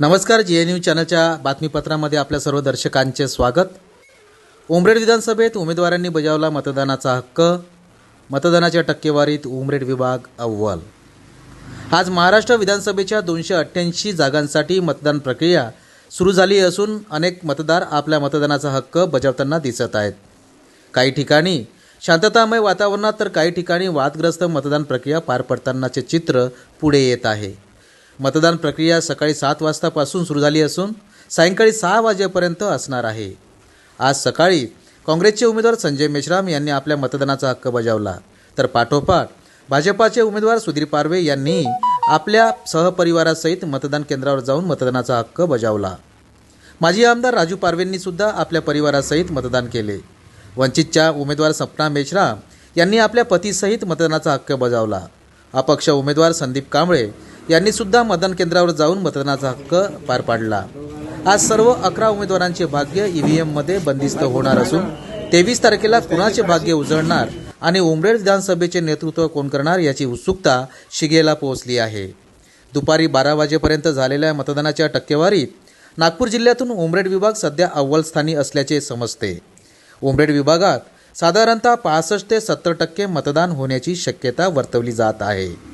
नमस्कार G N you चॅनलच्या बातमीपत्रामध्ये आपल्या सर्व दर्शकांचे स्वागत. उमरेड विधानसभेत उमेदवारांनी बजावला मतदानाचा हक्क. मतदानाच्या टक्केवारीत उमरेड विभाग अव्वल. आज महाराष्ट्र विधानसभेच्या दोनशे अठ्ठ्याऐंशी जागांसाठी मतदान प्रक्रिया सुरू झाली असून अनेक मतदार आपल्या मतदानाचा हक्क बजावताना दिसत आहेत. काही ठिकाणी शांततामय वातावरणात तर काही ठिकाणी वादग्रस्त मतदान प्रक्रिया पार पडतानाचे चित्र पुढे येत आहे. मतदान प्रक्रिया सकाळी सात वाजतापासून सुरू झाली असून सायंकाळी सहा वाजेपर्यंत असणार आहे. आज सकाळी काँग्रेसचे उमेदवार संजय मेश्राम यांनी आपल्या मतदानाचा हक्क बजावला. तर पाठोपाठ भाजपाचे उमेदवार सुधीर पारवे यांनी आपल्या सहपरिवारासहित मतदान केंद्रावर जाऊन मतदानाचा हक्क बजावला. माजी आमदार राजू पारवेंनी सुद्धा आपल्या परिवारासहित मतदान केले. वंचितच्या उमेदवार सपना मेश्राम यांनी आपल्या पतीसहित मतदानाचा हक्क बजावला. अपक्ष उमेदवार संदीप कांबळे यांनी सुद्धा मतदान केंद्रावर जाऊन मतदानाचा हक्क पार पाडला. आज सर्व अकरा उमेदवारांचे भाग्य ईव्हीएममध्ये बंदिस्त होणार असून तेवीस तारखेला कुणाचे भाग्य उजळणार आणि उमरेड विधानसभेचे नेतृत्व कोण करणार याची उत्सुकता शिगेला पोहोचली आहे. दुपारी बारा वाजेपर्यंत झालेल्या मतदानाच्या टक्केवारीत नागपूर जिल्ह्यातून उमरेड विभाग सध्या अव्वल स्थानी असल्याचे समजते. उमरेड विभागात साधारणतः पासष्ट ते सत्तर टक्के मतदान होण्याची शक्यता वर्तवली जात आहे.